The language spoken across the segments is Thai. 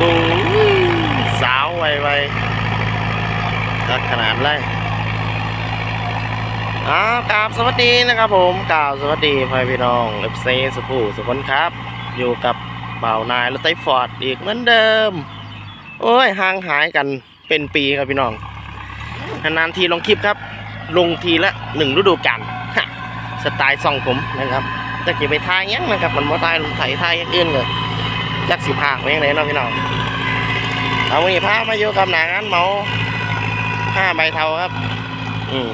บูสาวไวๆรักขนาดไรอ้าวกราบสวัสดีนะครับผมกราบสวัสดีพ่อพี่น้องเอฟซีสุภูสุคนครับ อยู่กับเบ่านายรถไต้ฟอร์ดอีกเหมือนเดิม โอ้ยห่างหายกันเป็นปีครับพี่น้องนานทีลงคลิปครับ ลงทีละหนึ่งฤดูกาลสไตล์ซองผมนะครับจะเก็บไปทายยังนะครับ มันว่าทายไถทายยังอื่นเลย จักสิภาคไปยังไงเนาะพี่น้องเอาวันนี้พามาอยู่กับหนังอันเมาห้าใบเทาครับ อืม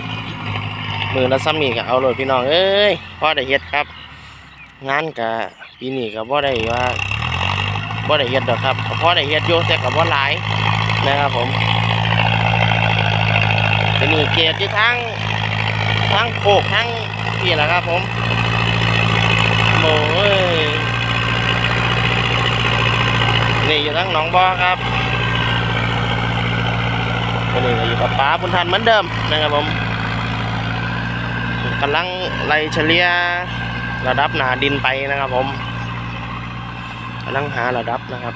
มือละซ้ำนี่ก็เอาเลยพี่น้องเอ้ยพ่อได้เฮ็ดครับ งานกะปีนี้ก็บ่ได้ว่าบ่ได้เฮ็ดดอกครับก็พอได้เฮ็ดอยู่แต่ก็บ่หลายนะครับผมทีนี้เกียรติทั้งทั้งโคกทั้งนี่แหละครับผมโอ้ย นี่อยู่ทั้งหนองบ่อครับวันนี้ก็อยู่กับป้าบุญทันเหมือนเดิมนะครับผมกำลังไล่เฉลี่ยระดับหนาดินไปนะครับผมกำลังหาระดับนะครับ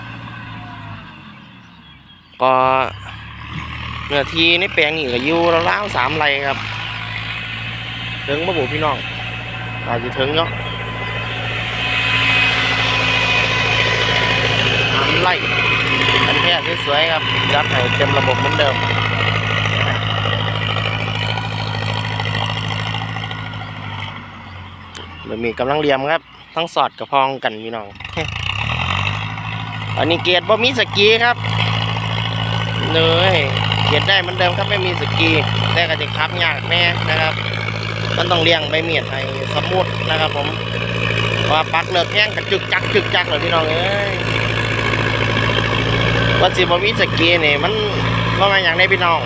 ก็เนื้อที่ในแปลงนี่ก็อยู่ราวๆสามไร่ครับถึงบ่บุพี่น้องอาจจะถึงเนาะสาม ไร่อันแท้สวยๆครับยัดให้เต็มระบบเหมือนเดิมมันมีกำลังเรียมครับ ทั้งสอดกับพองกันพี่น้องอันนี้เกียรติบ่มีสกีครับเนยเกียรติได้เหมือนเดิมครับไม่มีสกี แต่ก็จะขับยากแน่นะครับ มันต้องเลี้ยงใบเมียดให้สมูทนะครับผมว่าปักเลิกแห้งกระจึกจักจึกจักเลยพี่น้องเอ้ย ว่าสิบ่มีสกีนี่มันว่ามาอย่างไรพี่น้อง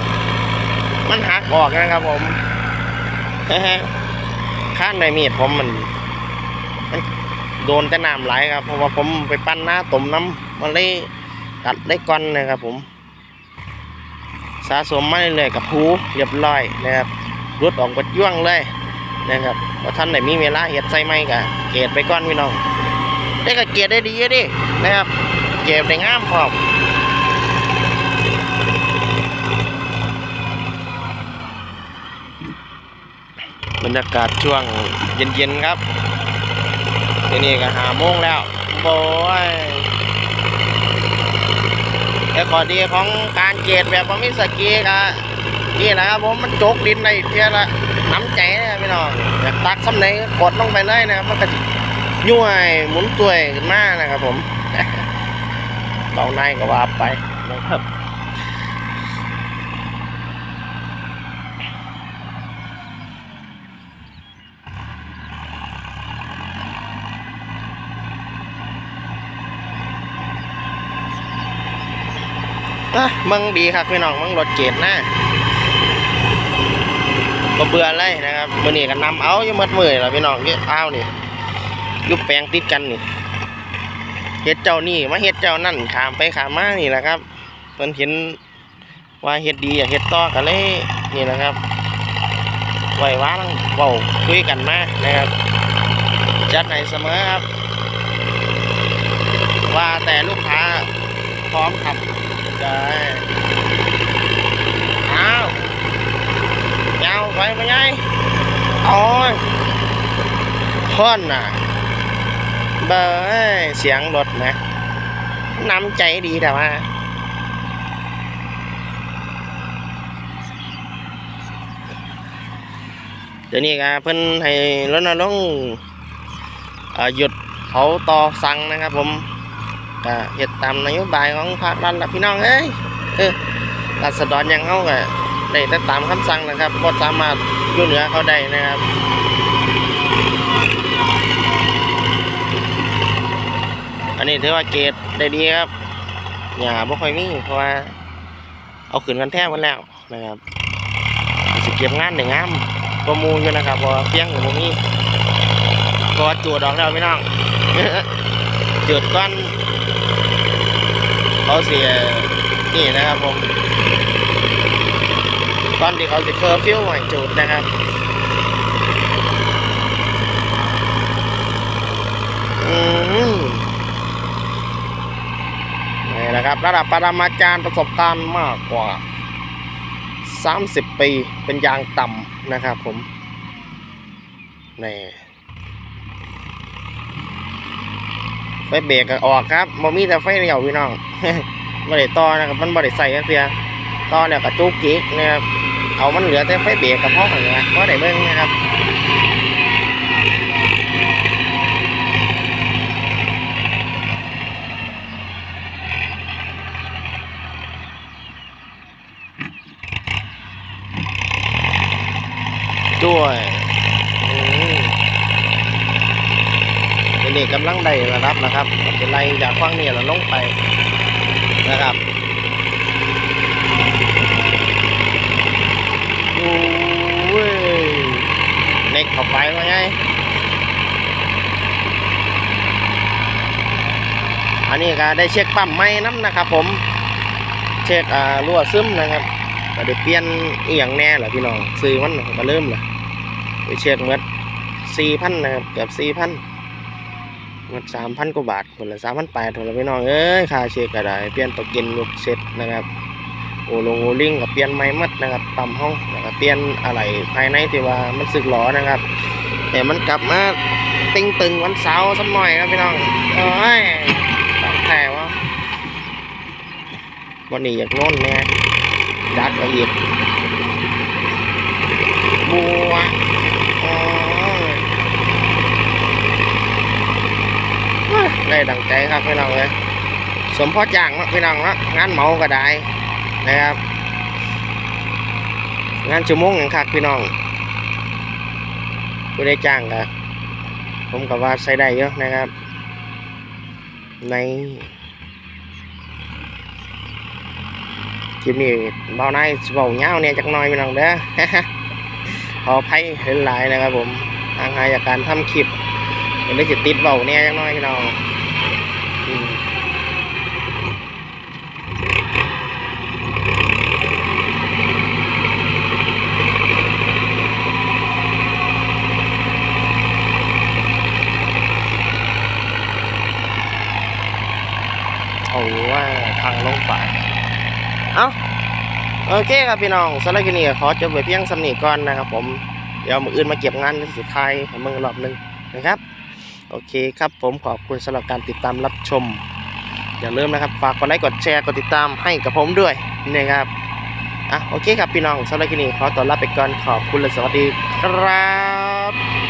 มันหักออกนะครับผมข้างในมีดผมมัน โดนแต่น้ำไหลครับ เพราะว่าผมไปปั้นหน้าต้มน้ำมันเลยกัดได้ก้อนนะครับผม สะสมมาเรื่อยๆกับผูเรียบร้อยนะครับรุดออกกดย่วงเลยนะครับว่าท่านไหนมีเวลาเห็ดใส่ไม้กะเกตไปก้อนพี่น้อง ได้ก็เกตได้ดีดินะครับ เก็บได้งามพร้อมบรรยากาศช่วงเย็นๆครับทีนี้ก็หาโมงแล้วโอ้ยแต่ข้อดีของการเกตแบบบ่มีสกีก็นี่แหละครับผมมันโจกดินในเพียละน้ำใจนะพี่น้องอยากตักซ้ำไหนกดลงไปเลยนะครับมันก็สิย่ยหมุนตัวขึ้นมานะครับผม เบาในก็ว่าไปนะครับอะมึงดีครับพี่น้องมึงรถเกตนะก็เบื่อเลยนะครับมื่อนี้ก็นำเอาอยู่หมัดมือแล้วพี่น้องเยอะเอานี่อยุบแปลงติดกันนี่ เฮ็ดเจ้านี่มาเฮ็ดเจ้านั่นขามไปขามมานี่แหละครับเพิ่นเห็นว่าเฮ็ดดีอยากเฮ็ดต่อกันเลยนี่แหละครับไหววางเว้าคุยกันมากนะครับ จัดให้เสมอครับ ว่าแต่ลูกค้าพร้อมขับ Trời Ao Nhau phải không nhai Ôi Hơn à Bờ ơi Xiang đột nè Nắm cháy đi đâu à เดี๋ยวนี้ก็เพิ่นให้รณรงค์เอ่อหยุดเผาต่อสั่งนะครับผมก็เฮ็ดตามนโยบายของภาครัฐละพี่น้องเอ้ยเออรัษฎรอยังเฮาก็ได้แต่ตามคำสั่งนะครับบ่สามารถยู่เหนือเขาได้นะครับ อันนี้ถือว่าเกรดได้ดีครับอย่าบ่ค่อยมีเพราะว่า เอาขึ้นกันแท้หมดแล้วนะครับสิเก็บงานได้งามกว่าหมู่อยู่นะครับพราะว่าเพียงก็บ่มีก็จูดออกแล้วพี่น้องจุดก้อนเขาเสียนี่นะครับผมตอนที่เขาจะเคอร์ฟิวใหม่จุดนะครับอืมแหม นะครับ ระดับปรมาจารย์ประสบการณ์มากกว่า 30 ปีเป็นยางต่ำนะครับผมนี่ไฟเบรกก็ออกครับบ่มีแต่ไฟเลี้ยวพี่น้องบ่ได้ต่อนะครับมันบ่ได้ใส่ก็คือต่อเนี่ยกระจุกจิกนะครับเอามันเหลือแต่ไฟเบรกกับพ่อเหนือบ่ได้เบิ่งนะครับ ด้วยอืม เด็กๆกำลังได้ระดับนะครับเป็นไรจากฟังนี่เราลงไปนะครับโอ้ยเน็กเข้าไปว่าไงอันนี้ก็ได้เช็คปั๊มไม้น้ำนะครับ ผมเช็คอ่ารั่วซึมนะครับก็ได้เปลี่ยนอียงแน่แหละพี่น้องซื้อมันก็เริ่มละไปเช็คเมื่อสี่พันนะครับเกือบสี่พัน เมื่อสามพันกว่าบาทคนละสามพันแปดคนละพี่น้องเอ้ยค่าเช็คก็ได้เปลี่ยนตัวกินลูกเซ็ตนะครับโอลงโอลิงกับเปลี่ยนไม้มัดนะครับปั๊มห้องแล้วก็เปลี่ยนอะไรภายในที่ว่ามันสึกหลอนะครับ แต่มันกลับมาติงตึงวันเสาร์สักหน่อยครับพี่น้องโอ้ยต้องแต่ว่าวันนี้อยากน่นแน่ดัดละเอียดบัวอ๋อ ได้ดังใจครับพี่น้องเลยสมพอจ้างนาะพี่น้องนะงานเมาก็ได้นะครับ งานชั่วโมงอย่างคักพี่น้องผู้ได้จ้างก็ผมก็ว่าใช้ได้เยอะนะครับ ในคลิปนี้เบาหน้าเบาเงาวเนี่ยจักหน่อยพี่น้องเด้อขอภัยหลายๆนะครับผมทางหายจากการทำคลิปเป็นได้จิติดเบาเนี่ยจักหน่อยพี่น้องอืมเอาว่า ทางลงไปเอาโอเคครับพี่น้องสำหรับคลิปนี้ขอจบไว้เพียงสำนีก่อนนะครับ ผมเดี๋ยวมืออื่นมาเก็บงานสุดท้ายให้มึงรอบหนึ่งนะครับ โอเคครับผมขอบคุณสำหรับการติดตามรับชม อย่าลืมนะครับฝากกดไลค์กดแชร์กดติดตามให้กับผมด้วยนะครับอะโอเคครับพี่น้องสำหรับคลิปนี้ขอตัวลาไปก่อนขอบคุณและสวัสดีครับ